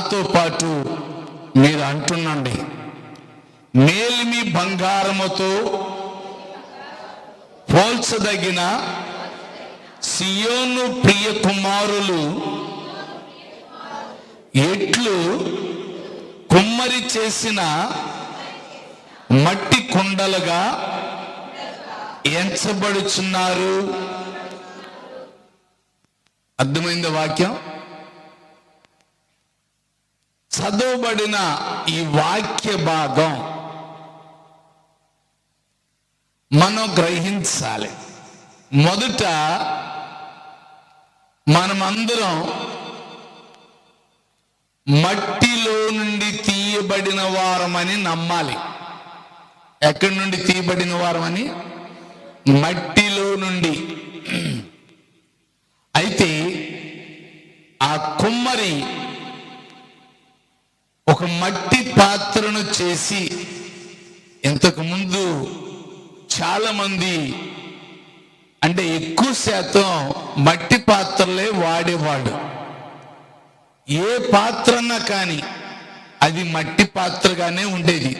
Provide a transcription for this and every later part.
నాతో పాటు మీరు అంటున్నండి మేలిమి బంగారముతో పోల్చదగిన సియోను ప్రియ కుమారులు ఎట్లు కుమ్మరి చేసిన మట్టి కుండలుగా ఎంచబడుచున్నారు. అర్థమైంది వాక్యం? చదవబడిన ఈ వాక్య భాగం మనం గ్రహించాలి. మొదట మనమందరం మట్టిలో నుండి తీయబడిన వారమని నమ్మాలి. ఎక్కడి నుండి తీయబడిన వారమని? మట్టిలో నుండి. అయితే ఆ కుమ్మరి ఒక మట్టి పాత్రను చేసి ఇంతకు ముందు చాలా మంది అంటే ఎక్కువ శాతం మట్టి పాత్రలే వాడేవాడు ఏ పాత్రన్నా కానీ అది మట్టి పాత్రగానే ఉండేది.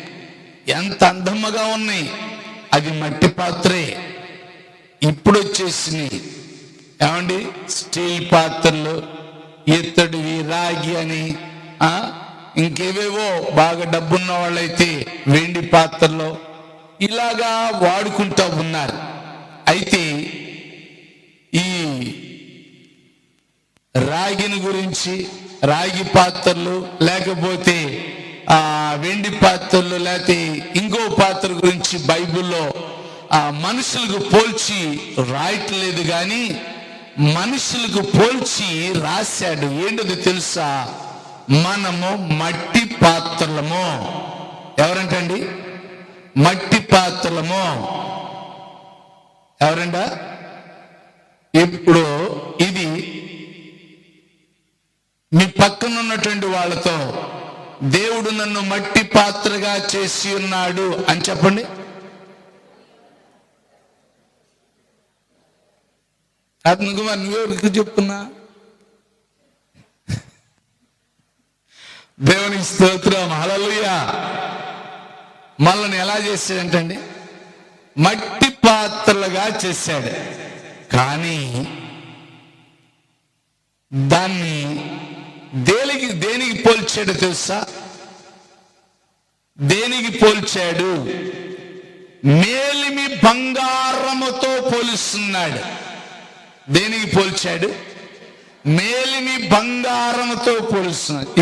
ఎంత అందమ్మగా ఉన్నాయి అది మట్టి పాత్రే. ఇప్పుడు వచ్చేసినాయి ఏమండి? స్టీల్ పాత్రలు ఇత్తడివి రాగి అని ఆ? ఇంకేవేవో బాగా డబ్బున్న వాళ్ళైతే వెండి పాత్రలో ఇలాగా వాడుకుంటూ ఉన్నారు. అయితే ఈ రాగిని గురించి రాగి పాత్రలు లేకపోతే ఆ వెండి పాత్రలు లేకపోతే ఇంకో పాత్ర గురించి బైబిల్లో ఆ మనుషులకు పోల్చి రాయట్లేదు కానీ మనుషులకు పోల్చి రాశాడు. ఏంటది తెలుసా? మనము మట్టి పాత్రలము. ఎవరంటండి? మట్టి పాత్రలము. ఎవరంట ఇప్పుడు ఇది మీ పక్కన ఉన్నటువంటి వాళ్ళతో దేవుడు నన్ను మట్టి పాత్రగా చేసి ఉన్నాడు అని చెప్పండి. అతను కుమార్ నువ్వెవరికి చెప్తున్నా? దేవునికి స్తోత్రం. హల్లెలూయా. మనల్ని ఎలా చేశాడంటండి? మట్టి పాత్రలుగా చేశాడు. కానీ దాన్ని దేనికి దేనికి పోల్చాడు తెలుసా? దేనికి పోల్చాడు? మేలిమి బంగారముతో పోలుస్తున్నాడు. దేనికి పోల్చాడు? మేలిమి బంగారముతో పోలుస్తున్నాడు.